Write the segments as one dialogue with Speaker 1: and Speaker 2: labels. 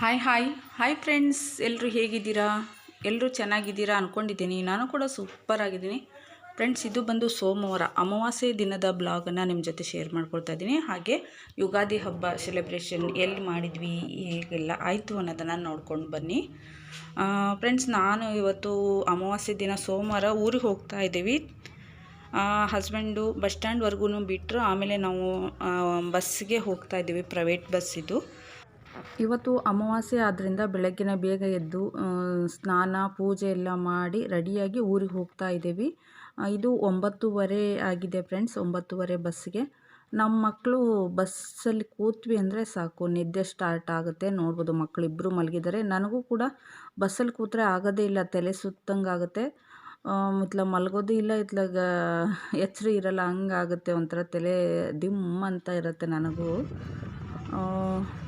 Speaker 1: Hi hi hi friends ಎಲ್ಲರೂ ಹೇಗಿದ್ದೀರಾ? ಎಲ್ಲರೂ ಚೆನ್ನಾಗಿದ್ದೀರಾ ಅಂದ್ಕೊಂಡಿದ್ದೀನಿ ನಾನು ಕೂಡ ಸೂಪರ್ ಆಗಿದ್ದೀನಿ. ಫ್ರೆಂಡ್ಸ್ ಇದು ಬಂದು ಸೋಮವಾರ, ಅಮಾವಾಸ್ಯೆ ದಿನದ ಬ್ಲಾಗನ್ನು ನಿಮ್ಮ ಜೊತೆ ಶೇರ್ ಮಾಡ್ಕೊಳ್ತಾ ಇದ್ದೀನಿ. ಹಾಗೆ, ಯುಗಾದಿ ಹಬ್ಬ ಸೆಲೆಬ್ರೇಷನ್ ಎಲ್ಲಿ ಮಾಡಿದ್ವಿ, ಹೇಗೆಲ್ಲ ಆಯಿತು ಅನ್ನೋದನ್ನು ನೋಡ್ಕೊಂಡು ಬನ್ನಿ. ಫ್ರೆಂಡ್ಸ್ ನಾನು ಇವತ್ತು ಅಮಾವಾಸ್ಯೆ ದಿನ ಸೋಮವಾರ ಊರಿಗೆ ಹೋಗ್ತಾ ಇದ್ದೀವಿ. ಹಸ್ಬೆಂಡು ಬಸ್ ಸ್ಟ್ಯಾಂಡ್ವರೆಗೂ ಬಿಟ್ಟರು ಆಮೇಲೆ ನಾವು ಬಸ್ಸಿಗೆ ಹೋಗ್ತಾ ಇದ್ದೀವಿ. ಪ್ರೈವೇಟ್ ಬಸ್ ಇದು. ಇವತ್ತು ಅಮಾವಾಸ್ಯೆ ಆದ್ದರಿಂದ ಬೆಳಗ್ಗಿನ ಬೇಗ ಎದ್ದು ಸ್ನಾನ, ಪೂಜೆ ಎಲ್ಲ ಮಾಡಿ ರೆಡಿಯಾಗಿ ಊರಿಗೆ ಹೋಗ್ತಾ ಇದ್ದೀವಿ. ಇದು ಒಂಬತ್ತುವರೆ ಆಗಿದೆ ಫ್ರೆಂಡ್ಸ್, ಒಂಬತ್ತುವರೆ ಬಸ್ಸಿಗೆ. ನಮ್ಮ ಮಕ್ಕಳು ಬಸ್ಸಲ್ಲಿ ಕೂತ್ವಿ ಅಂದರೆ ಸಾಕು, ನಿದ್ದೆ ಸ್ಟಾರ್ಟ್ ಆಗುತ್ತೆ. ನೋಡ್ಬೋದು ಮಕ್ಕಳಿಬ್ಬರು ಮಲಗಿದ್ದಾರೆ. ನನಗೂ ಕೂಡ ಬಸ್ಸಲ್ಲಿ ಕೂತ್ರೆ ಆಗೋದೇ ಇಲ್ಲ, ತಲೆ ಸುತ್ತಂಗೆ ಆಗುತ್ತೆ. ಇತ್ಲ ಮಲಗೋದು ಇಲ್ಲ ಇತ್ಲಾಗ ಎಚ್ಚರಿ ಇರಲ್ಲ ಹಂಗಾಗುತ್ತೆ ಒಂಥರ ತಲೆ ದಿಮ್ ಅಂತ ಇರುತ್ತೆ ನನಗೂ.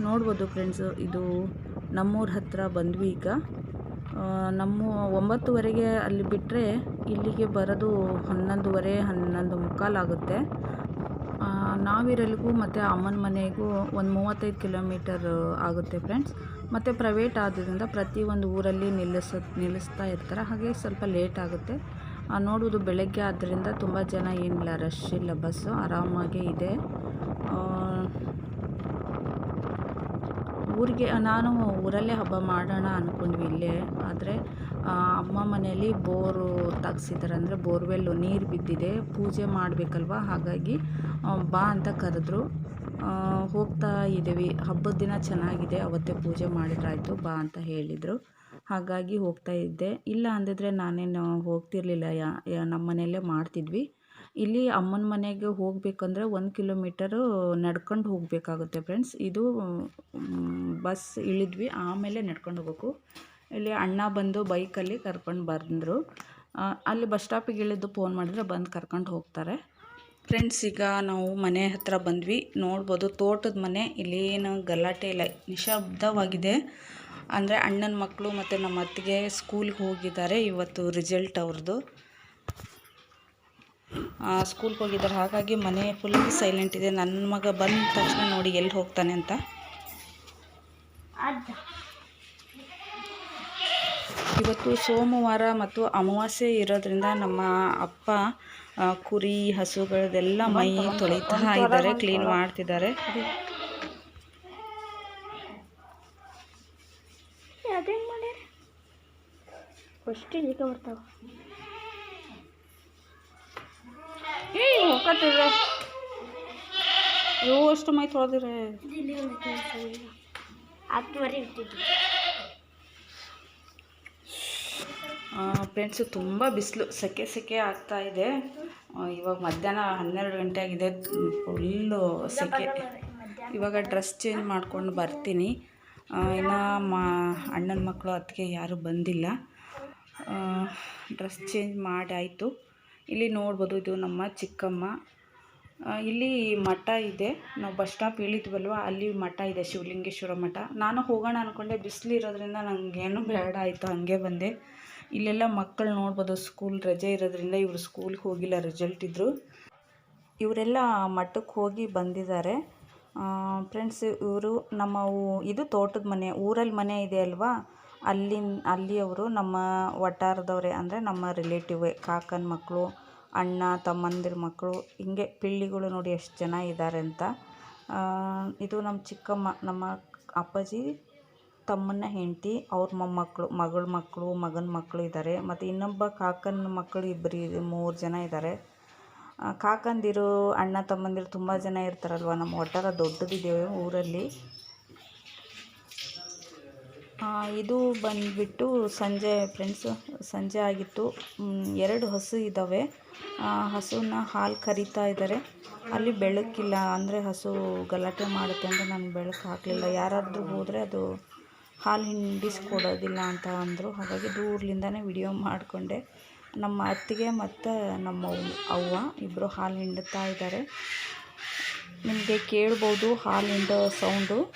Speaker 1: ನೋಡ್ಬೋದು ಫ್ರೆಂಡ್ಸು ಇದು ನಮ್ಮೂರ ಹತ್ತಿರ ಬಂದ್ವಿ ಈಗ. ನಮ್ಮ ಒಂಬತ್ತುವರೆಗೆ ಅಲ್ಲಿ ಬಿಟ್ಟರೆ ಇಲ್ಲಿಗೆ ಬರೋದು ಹನ್ನೊಂದುವರೆ ಹನ್ನೊಂದು ಮುಕ್ಕಾಲಾಗುತ್ತೆ ಆ, ನಾವಿರಲಿಗೂ ಮತ್ತು ಅಮ್ಮನ ಮನೆಗೂ ಒಂದು ಮೂವತ್ತೈದು ಕಿಲೋಮೀಟರ್ ಆಗುತ್ತೆ ಫ್ರೆಂಡ್ಸ್ ಮತ್ತು ಪ್ರೈವೇಟ್ ಆದ್ದರಿಂದ ಪ್ರತಿಯೊಂದು ಊರಲ್ಲಿ ನಿಲ್ಲಿಸ ನಿಲ್ಲಿಸ್ತಾ ಇರ್ತಾರೆ ಹಾಗೆ ಸ್ವಲ್ಪ ಲೇಟ್ ಆಗುತ್ತೆ. ನೋಡುವುದು ಬೆಳಗ್ಗೆ ಆದ್ದರಿಂದ ತುಂಬ ಜನ ಏನಿಲ್ಲ ರಶ್ ಇಲ್ಲ ಬಸ್ಸು ಆರಾಮಾಗೇ ಇದೆ. ಊರಿಗೆ, ನಾನು ಊರಲ್ಲೇ ಹಬ್ಬ ಮಾಡೋಣ ಅಂದ್ಕೊಂಡ್ವಿ ಇಲ್ಲೇ. ಆದರೆ ಅಮ್ಮ ಮನೆಯಲ್ಲಿ ಬೋರು ತೆಗ್ಸಿದ್ದಾರೆ ಅಂದರೆ ಬೋರ್ವೆಲ್ಲು, ನೀರು ಬಿದ್ದಿದೆ, ಪೂಜೆ ಮಾಡಬೇಕಲ್ವ? ಹಾಗಾಗಿ ಬಾ ಅಂತ ಕರೆದ್ರು. ಹೋಗ್ತಾ ಇದ್ದೀವಿ ಹಬ್ಬದ ದಿನ ಚೆನ್ನಾಗಿದೆ, ಅವತ್ತೇ ಪೂಜೆ ಮಾಡಿದ್ರಾಯಿತು, ಬಾ ಅಂತ ಹೇಳಿದರು. ಹಾಗಾಗಿ ಹೋಗ್ತಾ ಇದ್ದೆ. ಇಲ್ಲ ಅಂದಿದ್ರೆ ನಾನೇನು ಹೋಗ್ತಿರ್ಲಿಲ್ಲ, ಯಾ- ನಮ್ಮ ಮನೆಯಲ್ಲೇ ಮಾಡ್ತಿದ್ವಿ. ಇಲ್ಲಿ ಅಮ್ಮನ ಮನೆಗೆ ಹೋಗಬೇಕಂದ್ರೆ ಒಂದು ಕಿಲೋಮೀಟರು ನಡ್ಕೊಂಡು ಹೋಗಬೇಕಾಗುತ್ತೆ ಫ್ರೆಂಡ್ಸ್. ಇದು ಬಸ್ ಇಳಿದ್ವಿ, ಆಮೇಲೆ ನಡ್ಕೊಂಡು ಹೋಗ್ಬೇಕು. ಇಲ್ಲಿ ಅಣ್ಣ ಬಂದು ಬೈಕಲ್ಲಿ ಕರ್ಕೊಂಡು ಬಂದರು. ಅಲ್ಲಿ ಬಸ್ ಸ್ಟಾಪಿಗೆ ಇಳಿದು ಫೋನ್ ಮಾಡಿದ್ರೆ ಬಂದು ಕರ್ಕೊಂಡು ಹೋಗ್ತಾರೆ. ಫ್ರೆಂಡ್ಸ್, ಈಗ ನಾವು ಮನೆ ಹತ್ರ ಬಂದ್ವಿ. ನೋಡ್ಬೋದು ತೋಟದ ಮನೆ, ಇಲ್ಲೇನು ಗಲಾಟೆ ಇಲ್ಲ, ನಿಶಬ್ದವಾಗಿದೆ. ಅಂದರೆ ಅಣ್ಣನ ಮಕ್ಕಳು ಮತ್ತು ನಮ್ಮ ಅತ್ತಿಗೆ ಸ್ಕೂಲ್ಗೆ ಹೋಗಿದ್ದಾರೆ, ಇವತ್ತು ರಿಸಲ್ಟ್ ಅವ್ರದ್ದು. ಸ್ಕೂಲ್ಗೆ ಹೋಗಿದ್ದಾರೆ. ಹಾಗಾಗಿ ಮನೆ ಫುಲ್ ಸೈಲೆಂಟ್ ಇದೆ. ನನ್ನ ಮಗ ಬಂದ ತಕ್ಷಣ ನೋಡಿ ಎಲ್ಲಿ ಹೋಗ್ತಾನೆ ಅಂತ. ಇವತ್ತು ಸೋಮವಾರ ಮತ್ತು ಅಮಾವಾಸ್ಯೆ ಇರೋದ್ರಿಂದ ನಮ್ಮ ಅಪ್ಪ ಕುರಿ ಹಸುಗಳದೆಲ್ಲ ಮೈ ತೊಳಿತಾ ಇದ್ದಾರೆ. ಕ್ಲೀನ್ ಮಾಡ್ತಿದ್ದಾರೆ.
Speaker 2: ಅದೇನು ಮಾಡ್ಯಾರ? ಫಸ್ಟ್ ಈಗ ಬರ್ತಾವ.
Speaker 1: ಏ ಹೋಗತ್ತಿದ್ರೆ ಇವು ಅಷ್ಟು ಮೈ ತೊಳೆದಿರೆ. ಫ್ರೆಂಡ್ಸು ತುಂಬ ಬಿಸಿಲು ಸೆಕೆ ಸೆಕೆ ಆಗ್ತಾ ಇದೆ. ಇವಾಗ ಮಧ್ಯಾಹ್ನ ಹನ್ನೆರಡು ಗಂಟೆ ಆಗಿದೆ ಫುಲ್ಲು ಸೆಕೆ. ಇವಾಗ ಡ್ರೆಸ್ ಚೇಂಜ್ ಮಾಡ್ಕೊಂಡು ಬರ್ತೀನಿ. ಇನ್ನು ಮಾ ಅಣ್ಣನ ಮಕ್ಕಳು ಅದಕ್ಕೆ ಯಾರೂ ಬಂದಿಲ್ಲ. ಡ್ರೆಸ್ ಚೇಂಜ್ ಮಾಡಿ ಆಯಿತು. ಇಲ್ಲಿ ನೋಡ್ಬೋದು, ಇದು ನಮ್ಮ ಚಿಕ್ಕಮ್ಮ. ಇಲ್ಲಿ ಮಠ ಇದೆ. ನಾವು ಬಸ್ ಸ್ಟಾಪ್ ಇಳಿದ್ವಲ್ವ, ಅಲ್ಲಿ ಮಠ ಇದೆ, ಶಿವಲಿಂಗೇಶ್ವರ ಮಠ. ನಾನು ಹೋಗೋಣ ಅಂದ್ಕೊಂಡೆ ಬಿಸಿಲು ಇರೋದ್ರಿಂದ ನನಗೇನು ಬೇಡ ಆಯಿತು, ಹಾಗೆ ಬಂದೆ. ಇಲ್ಲೆಲ್ಲ ಮಕ್ಕಳು ನೋಡ್ಬೋದು ಸ್ಕೂಲ್ ರಜೆ ಇರೋದ್ರಿಂದ ಇವರು ಸ್ಕೂಲ್ಗೆ ಹೋಗಿಲ್ಲ ರಿಸಲ್ಟ್ ಇದ್ದರು ಇವರೆಲ್ಲ ಮಠಕ್ಕೆ ಹೋಗಿ ಬಂದಿದ್ದಾರೆ. ಫ್ರೆಂಡ್ಸ್ ಇವರು, ನಮ್ಮ ಇದು ತೋಟದ ಮನೆ ಊರಲ್ಲಿ ಮನೆ ಇದೆ ಅಲ್ವಾ? ಅಲ್ಲಿ ಅಲ್ಲಿಯವರು ನಮ್ಮ ವಟಾರದವರೇ ಅಂದರೆ ನಮ್ಮ ರಿಲೇಟಿವೇ ಕಾಕನ ಮಕ್ಕಳು, ಅಣ್ಣ, ತಮ್ಮಂದಿರ ಮಕ್ಕಳು, ಹಿಂಗೆ ಪಿಳ್ಳಿಗಳು ನೋಡಿ ಎಷ್ಟು ಜನ ಇದ್ದಾರೆ ಅಂತ. ಇದು ನಮ್ಮ ಚಿಕ್ಕಮ್ಮ, ನಮ್ಮ ಅಪ್ಪಾಜಿ ತಮ್ಮನ ಹೆಂಡತಿ, ಅವ್ರ ಮೊಮ್ಮಕ್ಕಳು ಮಗಳ ಮಕ್ಕಳು, ಮಗನ ಮಕ್ಕಳು ಇದ್ದಾರೆ ಮತ್ತು ಇನ್ನೊಬ್ಬ ಕಾಕನ ಮಕ್ಕಳು ಇಬ್ಬರು ಮೂರು ಜನ ಇದ್ದಾರೆ ಕಾಕಂದಿರು, ಅಣ್ಣ, ತಮ್ಮಂದಿರು ತುಂಬ ಜನ ಇರ್ತಾರಲ್ವ? ನಮ್ಮ ಒಟ್ಟಾರ ದೊಡ್ಡದಿದ್ದೇವೆ ಊರಲ್ಲಿ. ಇದು ಬಂದುಬಿಟ್ಟು ಸಂಜೆ ಫ್ರೆಂಡ್ಸ್ ಸಂಜೆ ಆಗಿತ್ತು. ಎರಡು ಹಸು ಇದ್ದಾವೆ ಹಸುವನ್ನ ಹಾಲು ಕರಿತಾ ಇದ್ದಾರೆ ಅಲ್ಲಿ ಬೆಳಕಿಲ್ಲ, ಅಂದರೆ ಹಸು ಗಲಾಟೆ ಮಾಡುತ್ತೆ ಅಂತ ನಾನು ಬೆಳಕು ಹಾಕಲಿಲ್ಲ ಯಾರಾದರೂ ಹೋದರೆ ಅದು ಹಾಲು ಹಿಂಡಿಸ್ಕೊಡೋದಿಲ್ಲ ಅಂತ ಅಂದರು. ಹಾಗಾಗಿ ದೂರದಿಂದನೇ ವಿಡಿಯೋ ಮಾಡಿಕೊಂಡೆ. ನಮ್ಮ ಅತ್ತಿಗೆ ಮತ್ತು ನಮ್ಮ ಅವ್ವ ಇಬ್ಬರು ಹಾಲು ಹಿಂಡುತ್ತಾ ಇದ್ದಾರೆ ನಿಮಗೆ ಕೇಳ್ಬೋದು ಹಾಲಿಂದ ಸೌಂಡು.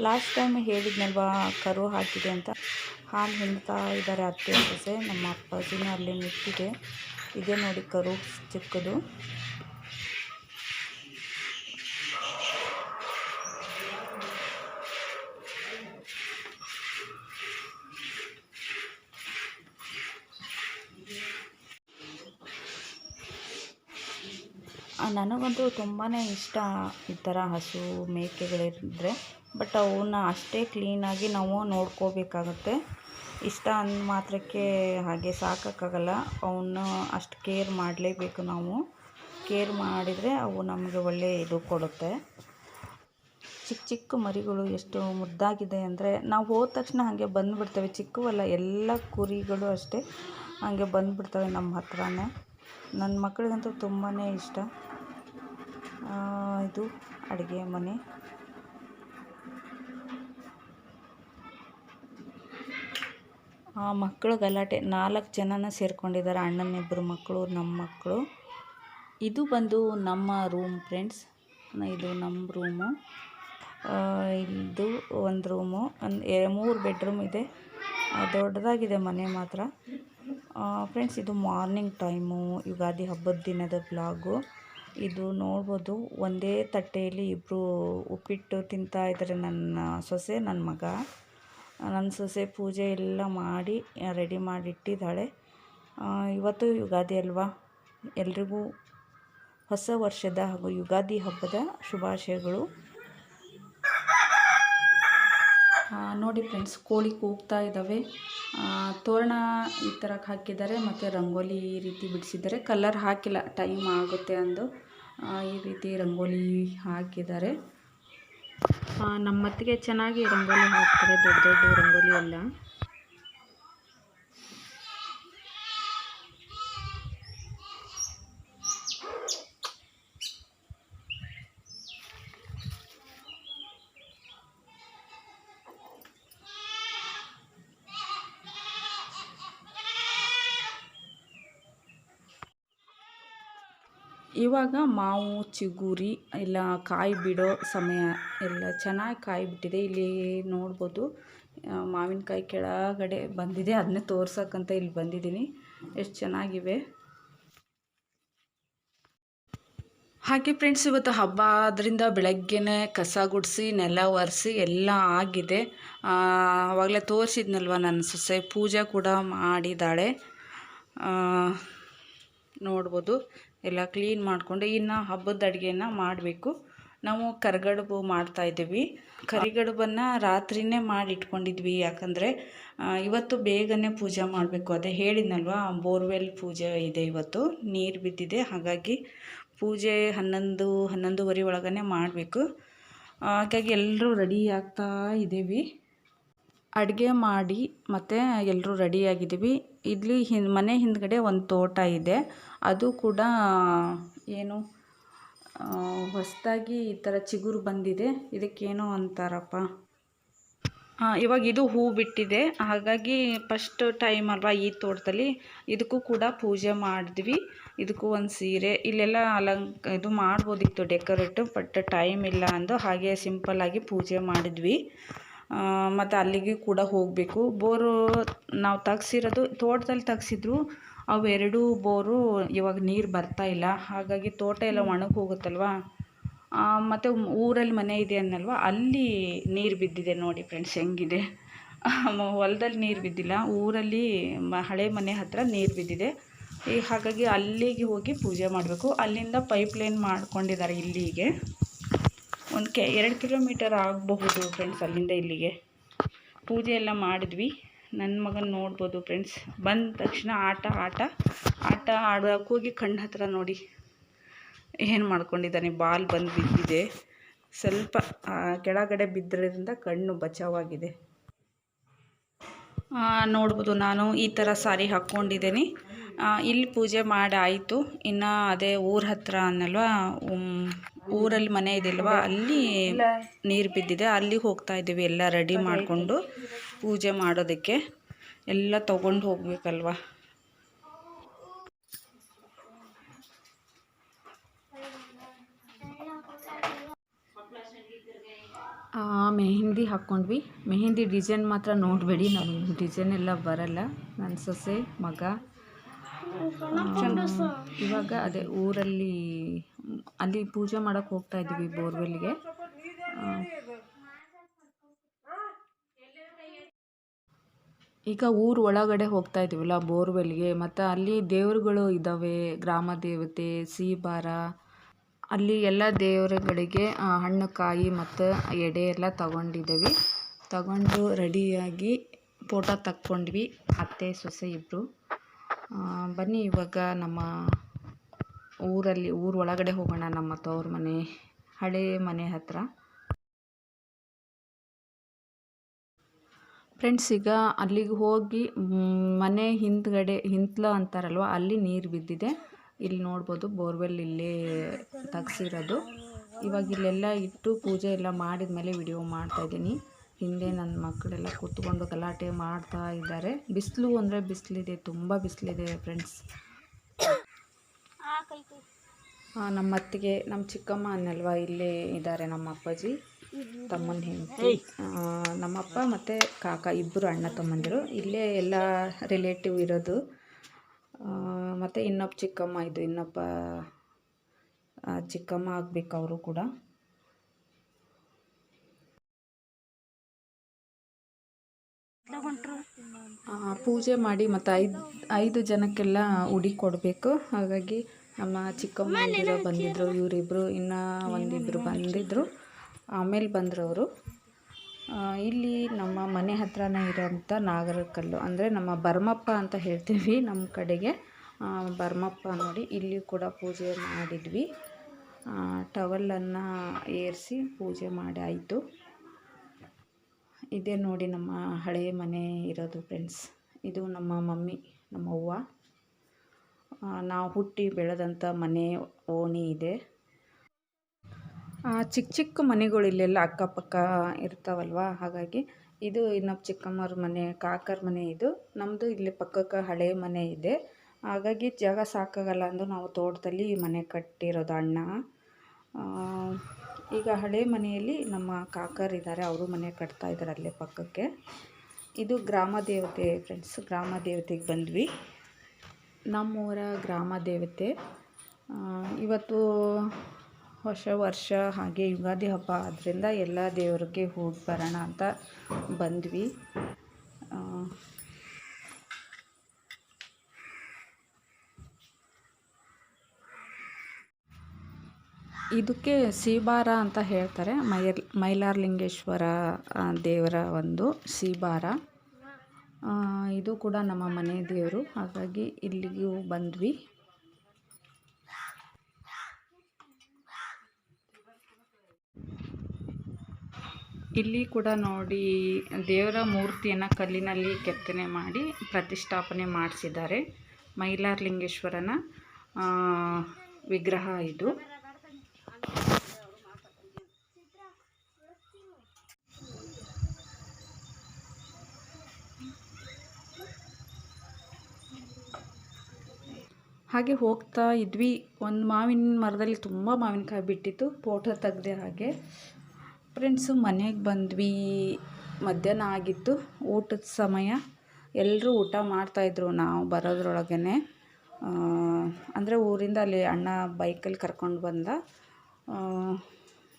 Speaker 1: ಲಾಸ್ಟ್ ಟೈಮ್ ಹೇಳಿದ್ನಲ್ವಾ, ಕರು ಹಾಕಿದೆ ಅಂತ. ಹಾಲು ಹಿಂಡ್ತಾ ಇದ್ದಾರೆ ಅತ್ತೆ, ಸೊಸೆ. ನಮ್ಮ ಅಪ್ಪಾಜಿನೂ ಅಲ್ಲಿ ನಿಂತಿದೆ. ಇದೆ ನೋಡಿ ಕರು ಚಿಕ್ಕದು. ನನಗಂತೂ ತುಂಬಾ ಇಷ್ಟ ಈ ಥರ ಹಸು ಮೇಕೆಗಳಿದ್ದರೆ ಬಟ್ ಅವನ್ನ ಅಷ್ಟೇ ಕ್ಲೀನಾಗಿ ನಾವು ನೋಡ್ಕೋಬೇಕಾಗುತ್ತೆ. ಇಷ್ಟ ಅಂದ ಮಾತ್ರಕ್ಕೆ ಹಾಗೆ ಸಾಕೋಕ್ಕಾಗಲ್ಲ. ಅವನ್ನ ಅಷ್ಟು ಕೇರ್ ಮಾಡಲೇಬೇಕು ನಾವು. ಕೇರ್ ಮಾಡಿದರೆ ಅವು ನಮಗೆ ಒಳ್ಳೆ ಇದು ಕೊಡುತ್ತೆ. ಚಿಕ್ಕ ಚಿಕ್ಕ ಮರಿಗಳು ಎಷ್ಟು ಮುದ್ದಾಗಿದೆ ಅಂದರೆ ನಾವು ಹೋದ ತಕ್ಷಣ ಹಾಗೆ ಬಂದುಬಿಡ್ತವೆ. ಚಿಕ್ಕವಲ್ಲ ಎಲ್ಲ ಕುರಿಗಳು ಅಷ್ಟೇ ಹಾಗೆ ಬಂದುಬಿಡ್ತವೆ ನಮ್ಮ ಹತ್ರನೇ. ನನ್ನ ಮಕ್ಕಳಿಗಂತೂ ತುಂಬಾ ಇಷ್ಟ. ಇದು ಅಡುಗೆ ಮನೆ. ಮಕ್ಕಳು ಗಲಾಟೆ. ನಾಲ್ಕು ಜನನ ಸೇರ್ಕೊಂಡಿದ್ದಾರೆ. ಅಣ್ಣನ ಇಬ್ಬರು ಮಕ್ಕಳು, ನಮ್ಮ ಮಕ್ಕಳು. ಇದು ಬಂದು ನಮ್ಮ ರೂಮ್ ಫ್ರೆಂಡ್ಸ್. ಇದು ನಮ್ಮ ರೂಮು. ಇದು ಒಂದು ರೂಮು. ಒಂದು ಮೂರು ಬೆಡ್ರೂಮ್ ಇದೆ. ದೊಡ್ಡದಾಗಿದೆ ಮನೆ ಮಾತ್ರ. ಫ್ರೆಂಡ್ಸ್, ಇದು ಮಾರ್ನಿಂಗ್ ಟೈಮು. ಯುಗಾದಿ ಹಬ್ಬದ ದಿನದ ಬ್ಲಾಗು ಇದು ನೋಡ್ಬೋದು. ಒಂದೇ ತಟ್ಟೆಯಲ್ಲಿ ಇಬ್ಬರು ಉಪ್ಪಿಟ್ಟು ತಿಂತಾ ಇದ್ದಾರೆ ನನ್ನ ಸೊಸೆ ನನ್ನ ಮಗ. ನನ್ನ ಸೊಸೆ ಪೂಜೆ ಎಲ್ಲ ಮಾಡಿ, ರೆಡಿ ಮಾಡಿಟ್ಟಿದ್ದಾಳೆ. ಇವತ್ತು ಯುಗಾದಿ ಅಲ್ವಾ? ಎಲ್ರಿಗೂ ಹೊಸ ವರ್ಷದ ಹಾಗೂ ಯುಗಾದಿ ಹಬ್ಬದ ಶುಭಾಶಯಗಳು. ನೋಡಿ ಫ್ರೆಂಡ್ಸ್, ಕೋಳಿ ಕೂಗ್ತಾ ಇದ್ದಾವೆ ತೋರಣ ಈ ಥರಕ್ಕೆ ಹಾಕಿದ್ದಾರೆ, ಮತ್ತು ರಂಗೋಲಿ ಈ ರೀತಿ ಬಿಡಿಸಿದ್ದಾರೆ. ಕಲರ್ ಹಾಕಿಲ್ಲ ಟೈಮ್ ಆಗುತ್ತೆ ಅಂದು. ಈ ರೀತಿ ರಂಗೋಲಿ ಹಾಕಿದ್ದಾರೆ. ನಮ್ಮತ್ತಿಗೆ ಚೆನ್ನಾಗಿ ರಂಗೋಲಿ ಹಾಕ್ತಾರೆ ದೊಡ್ಡ ದೊಡ್ಡ ರಂಗೋಲಿ ಎಲ್ಲ. ಇವಾಗ ಮಾವು, ಚಿಗುರಿ ಎಲ್ಲ ಕಾಯಿ ಬಿಡೋ ಸಮಯ ಎಲ್ಲ ಚೆನ್ನಾಗಿ ಕಾಯಿ ಬಿಟ್ಟಿದೆ. ಇಲ್ಲಿ ನೋಡ್ಬೋದು ಮಾವಿನಕಾಯಿ ಕೆಳಗಡೆ ಬಂದಿದೆ. ಅದನ್ನೇ ತೋರ್ಸೋಕ್ಕಂತ ಇಲ್ಲಿ ಬಂದಿದ್ದೀನಿ. ಎಷ್ಟು ಚೆನ್ನಾಗಿವೆ. ಹಾಗೆ ಫ್ರೆಂಡ್ಸ್, ಇವತ್ತು ಹಬ್ಬ ಆದ್ದರಿಂದ ಬೆಳಗ್ಗೆನೇ ಕಸ ಗುಡಿಸಿ, ನೆಲ ಒರೆಸಿ ಎಲ್ಲ ಆಗಿದೆ. ಆವಾಗಲೇ ತೋರಿಸಿದ್ನಲ್ವ ನನ್ನ ಸೊಸೆ, ಪೂಜೆ ಕೂಡ ಮಾಡಿದ್ದಾಳೆ. ನೋಡ್ಬೋದು. ಎಲ್ಲ ಕ್ಲೀನ್ ಮಾಡಿಕೊಂಡು ಇನ್ನು ಹಬ್ಬದ ಅಡುಗೆನ ಮಾಡಬೇಕು. ನಾವು ಕರಿಗಡುಬು ಮಾಡ್ತಾಯಿದ್ದೀವಿ ಕರಿಗಡುಬನ್ನು ರಾತ್ರಿನೇ ಮಾಡಿ ಇಟ್ಕೊಂಡಿದ್ವಿ ಯಾಕಂದರೆ ಇವತ್ತು ಬೇಗನೆ ಪೂಜೆ ಮಾಡಬೇಕು. ಅದೇ ಹೇಳಿದ್ನಲ್ವ, ಬೋರ್ವೆಲ್ ಪೂಜೆ ಇದೆ ಇವತ್ತು. ನೀರು ಬಿದ್ದಿದೆ. ಹಾಗಾಗಿ ಪೂಜೆ ಹನ್ನೊಂದು, ಹನ್ನೊಂದುವರೆ ಒಳಗೇ ಮಾಡಬೇಕು. ಹಾಗಾಗಿ ಎಲ್ಲರೂ ರೆಡಿ ಆಗ್ತಾ ಇದ್ದೀವಿ. ಅಡುಗೆ ಮಾಡಿ ಮತ್ತು ಎಲ್ಲರೂ ರೆಡಿಯಾಗಿದ್ದೀವಿ. ಇಲ್ಲಿ ಹಿನ್ ಮನೆ ಹಿಂದ್ಗಡೆ ಒಂದು ತೋಟ ಇದೆ. ಅದು ಕೂಡ, ಏನು ಹೊಸದಾಗಿ ಈ ಥರ ಚಿಗುರು ಬಂದಿದೆ. ಇದಕ್ಕೇನೋ ಅಂತಾರಪ್ಪ? ಇವಾಗ ಇದು ಹೂ ಬಿಟ್ಟಿದೆ. ಹಾಗಾಗಿ ಫಸ್ಟ್ ಟೈಮ್ ಅಲ್ವಾ ಈ ತೋಟದಲ್ಲಿ? ಇದಕ್ಕೂ ಕೂಡ ಪೂಜೆ ಮಾಡಿದ್ವಿ. ಇದಕ್ಕೂ ಒಂದು ಸೀರೆ. ಇಲ್ಲೆಲ್ಲ ಅಲಂಕ, ಇದು ಮಾಡ್ಬೋದಿತ್ತು ಡೆಕೋರೇಟು, ಬಟ್ ಟೈಮ್ ಇಲ್ಲ ಅಂದು ಹಾಗೆ ಸಿಂಪಲ್ಲಾಗಿ ಪೂಜೆ ಮಾಡಿದ್ವಿ. ಮತ್ತು ಅಲ್ಲಿಗೆ ಕೂಡ ಹೋಗಬೇಕು. ಬೋರು ನಾವು ತೆಗ್ಸಿರೋದು, ತೋಟದಲ್ಲಿ ತೆಗ್ಸಿದ್ರು, ಅವೆರಡೂ ಬೋರು ಇವಾಗ ನೀರು ಬರ್ತಾ ಇಲ್ಲ. ಹಾಗಾಗಿ ತೋಟ ಎಲ್ಲ ಒಣಗಿ ಹೋಗುತ್ತಲ್ವಾ? ಮತ್ತು ಊರಲ್ಲಿ ಮನೆ ಇದೆ ಅನ್ನಲ್ವ? ಅಲ್ಲಿ ನೀರು ಬಿದ್ದಿದೆ ನೋಡಿ ಫ್ರೆಂಡ್ಸ್, ಹೆಂಗಿದೆ? ಹೊಲದಲ್ಲಿ ನೀರು ಬಿದ್ದಿಲ್ಲ. ಊರಲ್ಲಿ ಮ, ಹಳೆ ಮನೆ ಹತ್ತಿರ ನೀರು ಬಿದ್ದಿದೆ. ಈ, ಹಾಗಾಗಿ ಅಲ್ಲಿಗೆ ಹೋಗಿ ಪೂಜೆ ಮಾಡಬೇಕು. ಅಲ್ಲಿಂದ ಪೈಪ್ ಲೈನ್ ಮಾಡ್ಕೊಂಡಿದ್ದಾರೆ ಇಲ್ಲಿಗೆ. ಒಂದು ಕೆ, ಎರಡು ಕಿಲೋಮೀಟರ್ ಆಗಬಹುದು ಫ್ರೆಂಡ್ಸ್ ಅಲ್ಲಿಂದ ಇಲ್ಲಿಗೆ. ಪೂಜೆ ಎಲ್ಲ ಮಾಡಿದ್ವಿ. ನನ್ನ ಮಗನ ನೋಡ್ಬೋದು ಫ್ರೆಂಡ್ಸ್ ಬಂದ ತಕ್ಷಣ ಆಟ ಆಟ ಆಟ ಆಡೋಕೆ ಹೋಗಿ ಕಣ್ಣು ಹತ್ರ ನೋಡಿ ಏನು ಮಾಡ್ಕೊಂಡಿದ್ದಾನೆ. ಬಾಲ್ ಬಂದು ಬಿದ್ದಿದೆ. ಸ್ವಲ್ಪ ಕೆಳಗಡೆ ಬಿದ್ದಿರೋದ್ರಿಂದ ಕಣ್ಣು ಬಚಾವಾಗಿದೆ. ನೋಡ್ಬೋದು ನಾನು ಈ ಥರ ಸಾರಿ ಹಾಕ್ಕೊಂಡಿದ್ದೀನಿ ಇಲ್ಲಿ ಪೂಜೆ ಮಾಡಿ ಆಯಿತು ಇನ್ನು ಅದೇ ಊರ ಹತ್ರ ಅನ್ನಲ್ವಾ? ಊರಲ್ಲಿ ಮನೆ ಇದೆಯಲ್ವ ಅಲ್ಲಿ ನೀರು ಬಿದ್ದಿದೆ. ಅಲ್ಲಿಗೆ ಹೋಗ್ತಾ ಇದ್ದೀವಿ ಎಲ್ಲ ರೆಡಿ ಮಾಡಿಕೊಂಡು ಪೂಜೆ ಮಾಡೋದಕ್ಕೆ. ಎಲ್ಲ ತೊಗೊಂಡು ಹೋಗ್ಬೇಕಲ್ವ? ಮೆಹಂದಿ ಹಾಕ್ಕೊಂಡ್ವಿ. ಮೆಹಂದಿ ಡಿಸೈನ್ ಮಾತ್ರ ನೋಡಬೇಡಿ. ನನಗೆ ಡಿಸೈನ್ ಎಲ್ಲ ಬರಲ್ಲ. ನನ್ನ ಸೊಸೆ ಮಗ. ಇವಾಗ ಅದೇ ಊರಲ್ಲಿ, ಅಲ್ಲಿ ಪೂಜೆ ಮಾಡೋಕ್ಕೆ ಹೋಗ್ತಾ ಇದ್ದೀವಿ ಬೋರ್ವೆಲ್ಗೆ. ಈಗ ಊರು ಒಳಗಡೆ ಹೋಗ್ತಾ ಇದ್ದೀವಲ್ಲ ಬೋರ್ವೆಲ್ಗೆ, ಮತ್ತು ಅಲ್ಲಿ ದೇವರುಗಳು ಇದ್ದಾವೆ, ಗ್ರಾಮ ದೇವತೆ ಸೀಬಾರ ಅಲ್ಲಿ ಎಲ್ಲ ದೇವರುಗಳಿಗೆ ಹಣ್ಣು, ಕಾಯಿ ಮತ್ತು ಎಡೆ ಎಲ್ಲ ತಗೊಂಡಿದ್ದೀವಿ. ತಗೊಂಡು ರೆಡಿಯಾಗಿ ಫೋಟೋ ತಕ್ಕೊಂಡ್ವಿ, ಅತ್ತೆ, ಸೊಸೆ ಇಬ್ಬರು ಬನ್ನಿ ಇವಾಗ ನಮ್ಮ ಊರಲ್ಲಿ, ಊರ ಒಳಗಡೆ ಹೋಗೋಣ, ನಮ್ಮ ತವ್ರ ಮನೆ, ಹಳೆ ಮನೆ ಹತ್ರ. ಫ್ರೆಂಡ್ಸ್ ಈಗ ಅಲ್ಲಿಗೆ ಹೋಗಿ ಮನೆ ಹಿಂದ್ಗಡೆ ಹಿಂತ್ಲ ಅಂತಾರಲ್ವ, ಅಲ್ಲಿ ನೀರು ಬಿದ್ದಿದೆ. ಇಲ್ಲಿ ನೋಡ್ಬೋದು, ಬೋರ್ವೆಲ್ ಇಲ್ಲೇ ತೆಗ್ಸಿರೋದು. ಇವಾಗ ಇಲ್ಲೆಲ್ಲ ಇಟ್ಟು ಪೂಜೆ ಎಲ್ಲ ಮಾಡಿದ ಮೇಲೆ ವಿಡಿಯೋ ಮಾಡ್ತಾ ಇದ್ದೀನಿ. ಹಿಂದೆ ನನ್ನ ಮಕ್ಕಳೆಲ್ಲ ಕೂತ್ಕೊಂಡು ಗಲಾಟೆ ಮಾಡ್ತಾ ಇದ್ದಾರೆ. ಬಿಸಿಲು ಅಂದರೆ ಬಿಸಿಲಿದೆ, ತುಂಬ ಬಿಸಿಲಿದೆ ಫ್ರೆಂಡ್ಸ್ ನಮ್ಮ ಅತ್ತಿಗೆ, ನಮ್ಮ ಚಿಕ್ಕಮ್ಮ ಅನ್ನಲ್ವಾ ಇಲ್ಲೇ ಇದ್ದಾರೆ ನಮ್ಮ ಅಪ್ಪಾಜಿ, ತಮ್ಮನ ಹೆಂಡತಿ. ನಮ್ಮಪ್ಪ ಮತ್ತು ಕಾಕ ಇಬ್ಬರು ಅಣ್ಣ ತಮ್ಮಂದಿರು. ಇಲ್ಲೇ ಎಲ್ಲ ರಿಲೇಟಿವ್ ಇರೋದು. ಮತ್ತು ಇನ್ನೊಬ್ಬ ಚಿಕ್ಕಮ್ಮ ಇದು, ಇನ್ನೊಬ್ಬ ಚಿಕ್ಕಮ್ಮ ಆಗಬೇಕು ಅವರು ಕೂಡ. ಪೂಜೆ ಮಾಡಿ ಮತ್ತು ಐದು ಐದು ಜನಕ್ಕೆಲ್ಲ ಉಡಿ ಕೊಡಬೇಕು. ಹಾಗಾಗಿ ನಮ್ಮ ಚಿಕ್ಕಮ್ಮ ಬಂದಿದ್ದರು ಇವರಿಬ್ಬರು ಇನ್ನೂ ಒಂದಿಬ್ಬರು ಬಂದಿದ್ದರು ಆಮೇಲೆ ಬಂದರು ಇಲ್ಲಿ ನಮ್ಮ ಮನೆ ಹತ್ರನೇ ಇರೋಂಥ ನಾಗರಕಲ್ಲು, ಅಂದರೆ ನಮ್ಮ ಬರ್ಮಪ್ಪ ಅಂತ ಹೇಳ್ತೀವಿ ನಮ್ಮ ಕಡೆಗೆ. ಬರ್ಮಪ್ಪ ನೋಡಿ ಇಲ್ಲಿ ಕೂಡ ಪೂಜೆ ಮಾಡಿದ್ವಿ. ಟವಲನ್ನು ಏರಿಸಿ ಪೂಜೆ ಮಾಡಿ ಆಯಿತು. ಇದೇ ನೋಡಿ ನಮ್ಮ ಹಳೆಯ ಮನೆ ಇರೋದು ಫ್ರೆಂಡ್ಸ್ ಇದು ನಮ್ಮ ಮಮ್ಮಿ, ನಮ್ಮ ಅವ್ವ. ನಾವು ಹುಟ್ಟಿ ಬೆಳೆದಂಥ ಮನೆ ಓಣಿ ಇದೆ. ಚಿಕ್ಕ ಚಿಕ್ಕ ಮನೆಗಳು ಇಲ್ಲೆಲ್ಲ ಅಕ್ಕಪಕ್ಕ ಇರ್ತಾವಲ್ವ? ಹಾಗಾಗಿ ಇದು ಇನ್ನೊಬ್ಬ ಚಿಕ್ಕಮ್ಮರ ಮನೆ, ಕಾಕರ ಮನೆ ಇದು. ನಮ್ಮದು ಇಲ್ಲಿ ಪಕ್ಕಕ್ಕೆ ಹಳೆ ಮನೆ ಇದೆ. ಹಾಗಾಗಿ ಜಾಗ ಸಾಕಾಗಲ್ಲ ಅಂದು ನಾವು ತೋಟದಲ್ಲಿ ಮನೆ ಕಟ್ಟಿರೋದು ಅಣ್ಣ. ಈಗ ಹಳೆ ಮನೆಯಲ್ಲಿ ನಮ್ಮ ಕಾಕರಿದ್ದಾರೆ ಅವರು ಮನೆ ಕಟ್ತಾ ಇದ್ದಾರೆ ಅಲ್ಲೇ ಪಕ್ಕಕ್ಕೆ. ಇದು ಗ್ರಾಮ ದೇವತೆ ಫ್ರೆಂಡ್ಸ್ ಗ್ರಾಮ ದೇವತೆಗೆ ಬಂದ್ವಿ. ನಮ್ಮೂರ ಗ್ರಾಮ ದೇವತೆ. ಇವತ್ತು ಹೊಸ ವರ್ಷ, ಹಾಗೆ ಯುಗಾದಿ ಹಬ್ಬ ಆದ್ದರಿಂದ ಎಲ್ಲ ದೇವರಿಗೆ ಹೋಗಿ ಬರೋಣ ಅಂತ ಬಂದ್ವಿ. ಇದಕ್ಕೆ ಸೀಬಾರ ಅಂತ ಹೇಳ್ತಾರೆ. ಮೈಲ್ ಮೈಲಾರಲಿಂಗೇಶ್ವರ ದೇವರ ಒಂದು ಸೀಬಾರ. ಇದು ಕೂಡ ನಮ್ಮ ಮನೆ ದೇವರು. ಹಾಗಾಗಿ ಇಲ್ಲಿಗೂ ಬಂದ್ವಿ. ಇಲ್ಲಿ ಕೂಡ ನೋಡಿ ದೇವರ ಮೂರ್ತಿಯನ್ನು ಕಲ್ಲಿನಲ್ಲಿ ಕೆತ್ತನೆ ಮಾಡಿ ಪ್ರತಿಷ್ಠಾಪನೆ ಮಾಡಿಸಿದ್ದಾರೆ. ಮೈಲಾರಲಿಂಗೇಶ್ವರನ ವಿಗ್ರಹ ಇದು. ಹಾಗೆ ಹೋಗ್ತಾ ಇದ್ವಿ. ಒಂದು ಮಾವಿನ ಮರದಲ್ಲಿ ತುಂಬ ಮಾವಿನಕಾಯಿ ಬಿಟ್ಟಿತ್ತು. ಫೋಟೋ ತೆಗ್ದೆ ಹಾಗೆ. ಫ್ರೆಂಡ್ಸು ಮನೆಗೆ ಬಂದ್ವಿ. ಮಧ್ಯಾಹ್ನ ಆಗಿತ್ತು. ಊಟದ ಸಮಯ. ಎಲ್ಲರೂ ಊಟ ಮಾಡ್ತಾಯಿದ್ರು ನಾವು ಬರೋದ್ರೊಳಗೇ ಅಂದರೆ ಊರಿಂದ ಅಲ್ಲಿ ಅಣ್ಣ ಬೈಕಲ್ಲಿ ಕರ್ಕೊಂಡು ಬಂದ.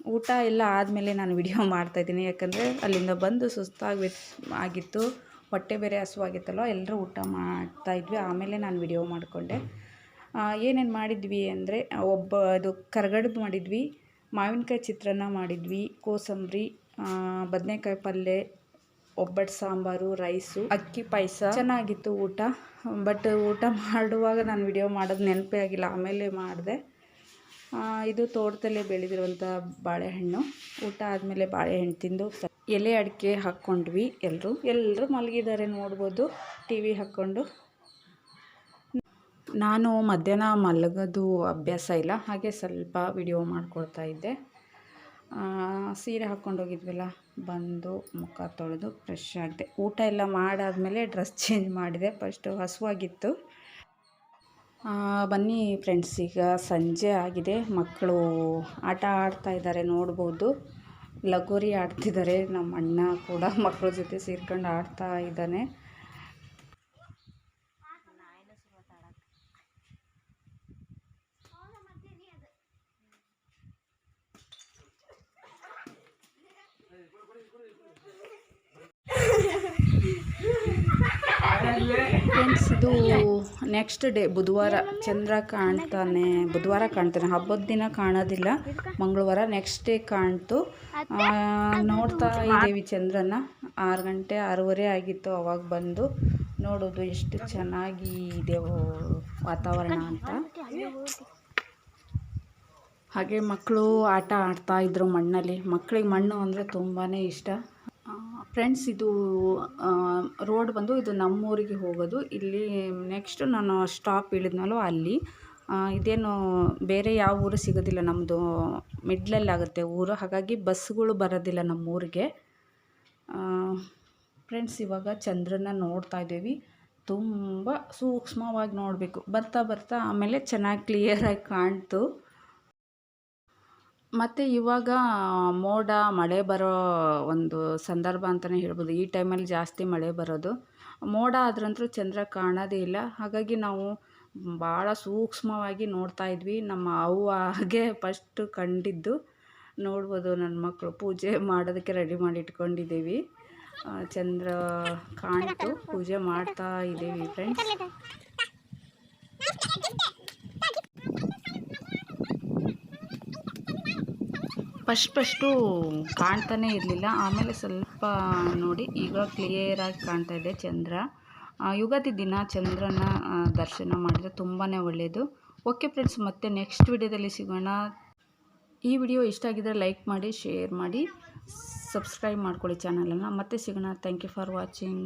Speaker 1: ಊಟ ಎಲ್ಲ ಆದಮೇಲೆ ನಾನು ವಿಡಿಯೋ ಮಾಡ್ತಾಯಿದ್ದೀನಿ ಯಾಕಂದರೆ ಅಲ್ಲಿಂದ ಬಂದು ಸುಸ್ತಾಗಿ ಆಗಿತ್ತು. ಹೊಟ್ಟೆ ಬೇರೆ ಹಸುವಾಗಿತ್ತಲ್ಲ ಎಲ್ಲರೂ ಊಟ ಮಾಡ್ತಾಯಿದ್ವಿ ಆಮೇಲೆ ನಾನು ವಿಡಿಯೋ ಮಾಡಿಕೊಂಡೆ. ಏನೇನು ಮಾಡಿದ್ವಿ ಅಂದರೆ, ಒಬ್ಬ ಅದು ಕರ್ಗಡ್ಬು ಮಾಡಿದ್ವಿ, ಮಾವಿನಕಾಯಿ ಚಿತ್ರಾನ್ನ ಮಾಡಿದ್ವಿ, ಕೋಸಂಬರಿ ಬದನೆಕಾಯಿ ಪಲ್ಯ ಒಬ್ಬಟ್ಟು ಸಾಂಬಾರು, ರೈಸು, ಅಕ್ಕಿ ಪಾಯಸ. ಚೆನ್ನಾಗಿತ್ತು ಊಟ. ಬಟ್ ಊಟ ಮಾಡುವಾಗ ನಾನು ವಿಡಿಯೋ ಮಾಡೋದು ನೆನಪೇ ಆಗಿಲ್ಲ. ಆಮೇಲೆ ಮಾಡಿದೆ. ಇದು ತೋಟದಲ್ಲೇ ಬೆಳೆದಿರುವಂಥ ಬಾಳೆಹಣ್ಣು. ಊಟ ಆದಮೇಲೆ ಬಾಳೆಹಣ್ಣು ತಿಂದು ಎಲೆ ಅಡಿಕೆ ಹಾಕ್ಕೊಂಡ್ವಿ ಎಲ್ಲರೂ ಎಲ್ಲರೂ ಮಲಗಿದ್ದಾರೆ, ನೋಡ್ಬೋದು. ಟಿ ವಿ ಹಾಕ್ಕೊಂಡು. ನಾನು ಮಧ್ಯಾಹ್ನ ಮಲಗೋದು ಅಭ್ಯಾಸ ಇಲ್ಲ, ಹಾಗೆ ಸ್ವಲ್ಪ ವಿಡಿಯೋ ಮಾಡ್ಕೊಳ್ತಾ ಇದ್ದೆ. ಸೀರೆ ಹಾಕ್ಕೊಂಡೋಗಿದ್ವಲ್ಲ ಬಂದು ಮುಖ ತೊಳೆದು ಫ್ರೆಶ್ ಆಗಿದೆ. ಊಟ ಎಲ್ಲ ಮಾಡಾದಮೇಲೆ ಡ್ರೆಸ್ ಚೇಂಜ್ ಮಾಡಿದೆ. ಫಸ್ಟು ಹಸುವಾಗಿತ್ತು. ಬನ್ನಿ ಫ್ರೆಂಡ್ಸ್ ಈಗ ಸಂಜೆ ಆಗಿದೆ. ಮಕ್ಕಳು ಆಟ ಆಡ್ತಾ ಇದ್ದಾರೆ, ನೋಡ್ಬೋದು. ಲಗೋರಿ ಆಡ್ತಿದ್ದಾರೆ. ನಮ್ಮ ಅಣ್ಣ ಕೂಡ ಮಕ್ಕಳ ಜೊತೆ ಸೇರ್ಕೊಂಡು ಆಡ್ತಾ ಇದ್ದಾನೆ. ಫ್ರೆಂಡ್ಸ್ ಇದು ನೆಕ್ಸ್ಟ್ ಡೇ ಬುಧವಾರ ಚಂದ್ರ ಕಾಣ್ತಾನೆ. ಬುಧವಾರ ಕಾಣ್ತಾನೆ. ಹಬ್ಬದ ದಿನ ಕಾಣೋದಿಲ್ಲ. ಮಂಗಳವಾರ ನೆಕ್ಸ್ಟ್ ಡೇ ಕಾಣ್ತು. ನೋಡ್ತಾ ಇದ್ದೀವಿ ಚಂದ್ರನ. ಆರು ಗಂಟೆ ಆರೂವರೆ ಆಗಿತ್ತು, ಅವಾಗ ಬಂದು. ನೋಡೋದು ಎಷ್ಟು ಚೆನ್ನಾಗಿ ಇದೆ ವಾತಾವರಣ ಅಂತ. ಹಾಗೆ ಮಕ್ಕಳು ಆಟ ಆಡ್ತಾ ಇದ್ರು ಮಣ್ಣಲ್ಲಿ. ಮಕ್ಕಳಿಗೆ ಮಣ್ಣು ಅಂದರೆ ತುಂಬಾ ಇಷ್ಟ. ಫ್ರೆಂಡ್ಸ್ ಇದು ರೋಡ್ ಬಂದು ಇದು ನಮ್ಮೂರಿಗೆ ಹೋಗೋದು. ಇಲ್ಲಿ ನೆಕ್ಸ್ಟ್ ನಾನು ಸ್ಟಾಪ್ ಇಳಿದ್ನಲ್ಲೋ ಅಲ್ಲಿ. ಇದೇನು ಬೇರೆ ಯಾವ ಊರು ಸಿಗೋದಿಲ್ಲ ನಮ್ಮದು ಮಿಡ್ಲಲ್ಲಾಗುತ್ತೆ ಊರು. ಹಾಗಾಗಿ ಬಸ್ಗಳು ಬರೋದಿಲ್ಲ ನಮ್ಮೂರಿಗೆ. ಫ್ರೆಂಡ್ಸ್ ಇವಾಗ ಚಂದ್ರನ ನೋಡ್ತಾ ಇದ್ದೀವಿ. ತುಂಬ ಸೂಕ್ಷ್ಮವಾಗಿ ನೋಡಬೇಕು. ಬರ್ತಾ ಬರ್ತಾ ಆಮೇಲೆ ಚೆನ್ನಾಗಿ ಕ್ಲಿಯರಾಗಿ ಕಾಣ್ತು. ಮತ್ತು ಇವಾಗ, ಮೋಡ, ಮಳೆ ಬರೋ ಒಂದು ಸಂದರ್ಭ ಅಂತಲೇ ಹೇಳ್ಬೋದು. ಈ ಟೈಮಲ್ಲಿ ಜಾಸ್ತಿ ಮಳೆ ಬರೋದು. ಮೋಡ ಆದ್ರಂತೂ ಚಂದ್ರ ಕಾಣೋದೇ ಇಲ್ಲ. ಹಾಗಾಗಿ ನಾವು ಭಾಳ ಸೂಕ್ಷ್ಮವಾಗಿ ನೋಡ್ತಾ ಇದ್ವಿ. ನಮ್ಮ ಅವ್ವಾಗೆ ಫಸ್ಟ್ ಕಂಡಿದ್ದು. ನೋಡ್ಬೋದು ನನ್ನ ಮಕ್ಕಳು ಪೂಜೆ ಮಾಡೋದಕ್ಕೆ ರೆಡಿ ಮಾಡಿ ಇಟ್ಕೊಂಡಿದ್ದೀವಿ. ಚಂದ್ರ ಕಾಣ್ತು. ಪೂಜೆ ಮಾಡ್ತಾ ಇದ್ದೀವಿ ಫ್ರೆಂಡ್ಸ್ ಫಸ್ಟ್ ಫಸ್ಟು ಕಾಣ್ತಾನೇ ಇರಲಿಲ್ಲ. ಆಮೇಲೆ ಸ್ವಲ್ಪ ನೋಡಿ ಈಗ ಕ್ಲಿಯರಾಗಿ ಕಾಣ್ತಾ ಇದೆ ಚಂದ್ರ. ಯುಗಾದಿ ದಿನ ಚಂದ್ರನ ದರ್ಶನ ಮಾಡಿದರೆ ತುಂಬಾ ಒಳ್ಳೆಯದು ಓಕೆ ಫ್ರೆಂಡ್ಸ್ ಮತ್ತೆ ನೆಕ್ಸ್ಟ್ ವಿಡಿಯೋದಲ್ಲಿ ಸಿಗೋಣ. ಈ ವಿಡಿಯೋ ಇಷ್ಟ ಆಗಿದ್ದರೆ ಲೈಕ್ ಮಾಡಿ ಶೇರ್ ಮಾಡಿ ಸಬ್ಸ್ಕ್ರೈಬ್ ಮಾಡ್ಕೊಳ್ಳಿ ಚಾನಲನ್ನು ಮತ್ತೆ ಸಿಗೋಣ. Thank you for watching